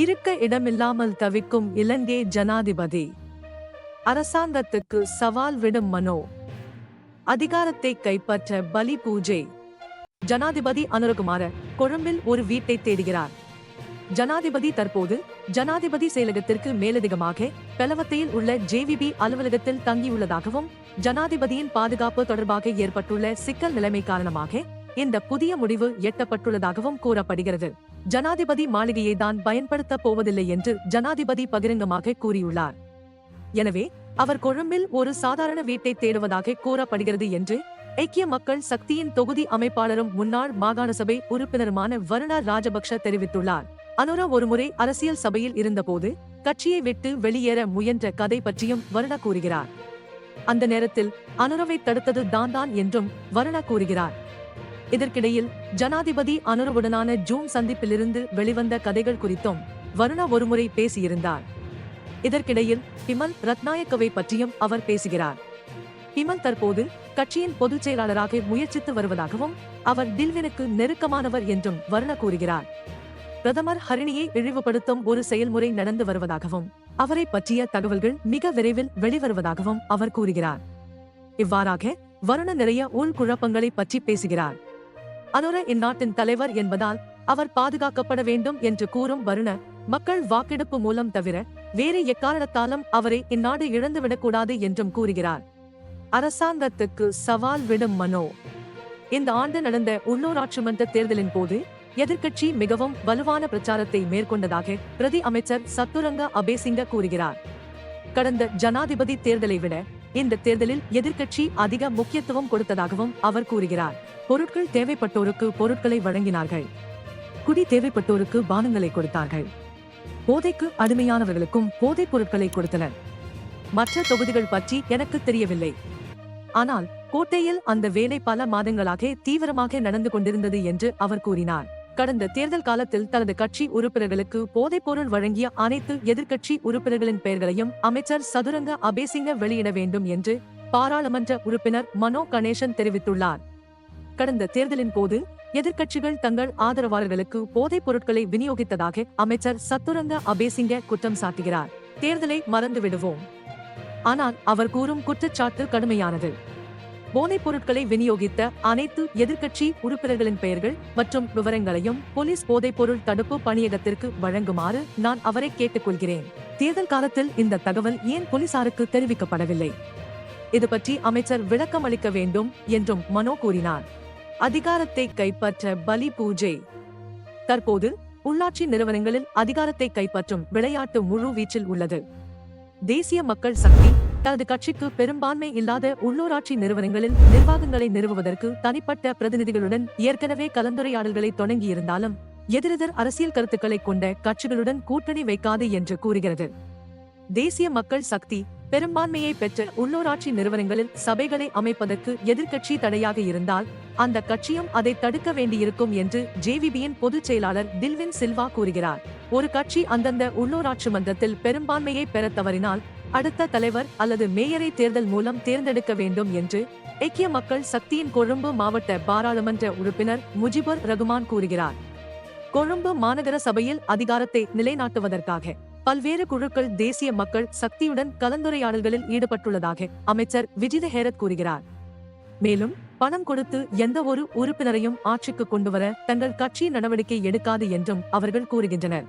இருக்க இடமில்லாமல் தவிக்கும் இலங்கை ஜனாதிபதி. அரசாங்கத்துக்கு சவால் விடும் மனோ. அதிகாரத்தை கைப்பற்ற பலி பூஜை. ஜனாதிபதி அனுரகுமார கொழும்பில் ஒரு வீட்டை தேடுகிறார். ஜனாதிபதி தற்போது ஜனாதிபதி செயலகத்திற்கு மேலதிகமாக பெலவத்தையில் உள்ள ஜேவிபி அலுவலகத்தில் தங்கியுள்ளதாகவும் ஜனாதிபதியின் பாதுகாப்பு தொடர்பாக ஏற்பட்டுள்ள சிக்கல் நிலைமை காரணமாக இந்த புதிய முடிவு எட்டப்பட்டுள்ளதாகவும் கூறப்படுகிறது. ஜனாதிபதி மாளிகையை தான் பயன்படுத்தப் போவதில்லை என்று ஜனாதிபதி பகிரங்கமாக கூறியுள்ளார். எனவே அவர் கொழும்பில் ஒரு சாதாரண வீட்டை தேடுவதாக கூறப்படுகிறது என்று ஐக்கிய மக்கள் சக்தியின் தொகுதி அமைப்பாளரும் முன்னாள் மாகாண சபை உறுப்பினருமான வருணா ராஜபக்ஷ தெரிவித்துள்ளார். அனுரா ஒருமுறை அரசியல் சபையில் இருந்தபோது கட்சியை விட்டு வெளியேற முயன்ற கதை பற்றியும் வருணா கூறுகிறார். அந்த நேரத்தில் அனுரவை தடுத்தது தான் தான் என்றும் வருணா கூறுகிறார். இதற்கிடையில் ஜனாதிபதி அனுருவுடனான ஜூம் சந்திப்பிலிருந்து வெளிவந்த கதைகள் குறித்தும் வருண ஒருமுறை பேசியிருந்தார். இதற்கிடையில் பிமல் ரத்நாயக்கவை பற்றியும் அவர் பேசுகிறார். பிமல் தற்போது கட்சியின் பொதுச் செயலாளராக முயற்சித்து வருவதாகவும் அவர் தில்வினுக்கு நெருக்கமானவர் என்றும் வருண கூறுகிறார். பிரதமர் ஹரிணியை இழிவுபடுத்தும் ஒரு செயல்முறை நடந்து வருவதாகவும் அவரை பற்றிய தகவல்கள் மிக விரைவில் வெளிவருவதாகவும் அவர் கூறுகிறார். இவ்வாறாக வருண நிறைய உள்குழப்பங்களை பற்றி பேசுகிறார். அனுர இந்நாட்டின் தலைவர் என்பதால் அவர் பாதுகாக்கப்பட வேண்டும் என்று கூறும் வருண மக்கள் வாக்கெடுப்பு மூலம் தவிர வேறு எக்காரணத்தாலும் அவரை இந்நாடு இழந்துவிடக்கூடாது என்றும் கூறுகிறார். அரசாங்கத்துக்கு சவால் விடும் மனோ. இந்த ஆண்டு நடந்த உள்ளூராட்சி மன்ற தேர்தலின் போது எதிர்க்கட்சி மிகவும் வலுவான பிரச்சாரத்தை மேற்கொண்டதாக பிரதி அமைச்சர் சத்துரங்க அபேசிங்க கூறுகிறார். கடந்த ஜனாதிபதி தேர்தலை விட இந்த தேர்தலில் எதிர்க்கட்சி அதிக முக்கியத்துவம் கொடுத்ததாகவும் அவர் கூறுகிறார். பொருட்கள் தேவைப்பட்டோருக்கு பொருட்களை வழங்கினார்கள். குடி தேவைப்பட்டோருக்கு பானங்களை கொடுத்தார்கள். போதைக்கு அடிமையானவர்களுக்கும் போதைப் பொருட்களை கொடுத்தனர். மற்ற தொகுதிகள் பற்றி எனக்கு தெரியவில்லை. ஆனால் கோட்டையில் அந்த வேலை பல மாதங்களாக தீவிரமாக நடந்து கொண்டிருந்தது என்று அவர் கூறினார். கடந்த தேர்தல் காலத்தில் தனது கட்சி உறுப்பினர்களுக்கு போதைப்பொருள் வழங்கிய அனைத்து எதிர்க்கட்சி உறுப்பினர்களின் பெயர்களையும் அமைச்சர் சதுரங்க அபேசிங்க வெளியிட வேண்டும் என்று பாராளுமன்ற உறுப்பினர் மனோ கணேசன் தெரிவித்துள்ளார். கடந்த தேர்தலின் போது எதிர்க்கட்சிகள் தங்கள் ஆதரவாளர்களுக்கு போதைப் பொருட்களை விநியோகித்ததாக அமைச்சர் சத்துரங்க அபேசிங்க குற்றம் சாட்டுகிறார். தேர்தலை மறந்து விடுவோம் ஆனால் அவர் கூறும் குற்றச்சாட்டு கடுமையானது. போதைப் பொருட்களை விநியோகித்த அனைத்து எதிர்க்கட்சி உறுப்பினர்களின் பெயர்கள் மற்றும் விவரங்களையும் போலீஸ் போதைப்பொருள் தடுப்பு பணியகத்திற்கு வழங்குமாறு நான் அவரை கேட்டுக்கொள்கிறேன். தேர்தல் காலத்தில் இந்த தகவல் ஏன் போலீசாருக்கு தெரிவிக்கப்படவில்லை? இது பற்றி அமைச்சர் விளக்கம் அளிக்க வேண்டும் என்றும் மனோ கூறினார். அதிகாரத்தை கைப்பற்ற பலி பூஜை. தற்போது உள்ளாட்சி நிறுவனங்களில் அதிகாரத்தை கைப்பற்றும் விளையாட்டு முழு வீச்சில் உள்ளது. தேசிய மக்கள் சக்தி தனது கட்சிக்கு பெரும்பான்மை இல்லாத உள்ளூராட்சி நிறுவனங்களில் நிர்வாகங்களை நிறுவுவதற்கு தனிப்பட்ட பிரதிநிதிகளுடன் ஏற்கனவே கலந்துரையாடல்களை தொடங்கியிருந்தாலும் எதிரெதிர் அரசியல் கருத்துக்களை கொண்ட கட்சிகளுடன் கூட்டணி வைக்காது என்று கூறுகிறது. தேசிய மக்கள் சக்தி பெரும்பான்மையை பெற்ற உள்ளூராட்சி நிறுவனங்களில் சபைகளை அமைப்பதற்கு எதிர்க்கட்சி தடையாக இருந்தால் அந்த கட்சியும் அதை தடுக்க வேண்டியிருக்கும் என்று ஜேவிபியின் பொதுச் செயலாளர் தில்வின் சில்வா கூறுகிறார். ஒரு கட்சி அந்தந்த உள்ளூராட்சி மன்றத்தில் பெரும்பான்மையை பெற தவறினால் அடுத்த தலைவர் அல்லது மேயரை தேர்தல் மூலம் தேர்ந்தெடுக்க வேண்டும் என்று ஐக்கிய மக்கள் சக்தியின் கொழும்பு மாவட்ட பாராளுமன்ற உறுப்பினர் முஜிபுர் ரகுமான் கூறுகிறார். கொழும்பு மாநகர சபையில் அதிகாரத்தை நிலைநாட்டுவதற்காக பல்வேறு குழுக்கள் தேசிய மக்கள் சக்தியுடன் கலந்துரையாடல்களில் ஈடுபட்டுள்ளதாக அமைச்சர் விஜித ஹேரத் கூறுகிறார். மேலும் பணம் கொடுத்து எந்த ஒரு உறுப்பினரையும் ஆட்சிக்கு கொண்டுவர தங்கள் கட்சி நடவடிக்கை எடுக்காது என்றும் அவர்கள் கூறுகின்றனர்.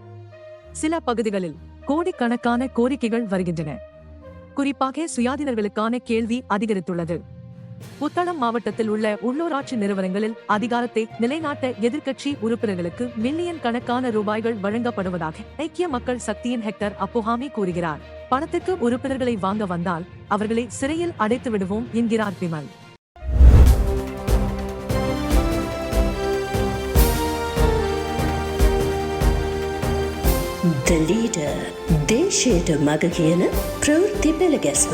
சில பகுதிகளில் கோடிக்கணக்கான கோரிக்கைகள் வருகின்றன. குறிப்பாக சுயாதீனர்களுக்கான கேள்வி அதிகரித்துள்ளது. புத்தளம் மாவட்டத்தில் உள்ள உள்ளூராட்சி நிறுவனங்களில் அதிகாரத்தை நிலைநாட்ட எதிர்க்கட்சி உறுப்பினர்களுக்கு மில்லியன் கணக்கான ரூபாய்கள் வழங்கப்படுவதாக ஐக்கிய மக்கள் சக்தியின் ஹெக்டர் அப்புஹாமி கூறுகிறார். பணத்துக்கு உறுப்பினர்களை வாங்க வந்தால் அவர்களை சிறையில் அடைத்து விடுவோம் என்கிறார் பிமல். The leader දේශයට මග කියන ප්‍රවෘත්ති පෙළගැස්ම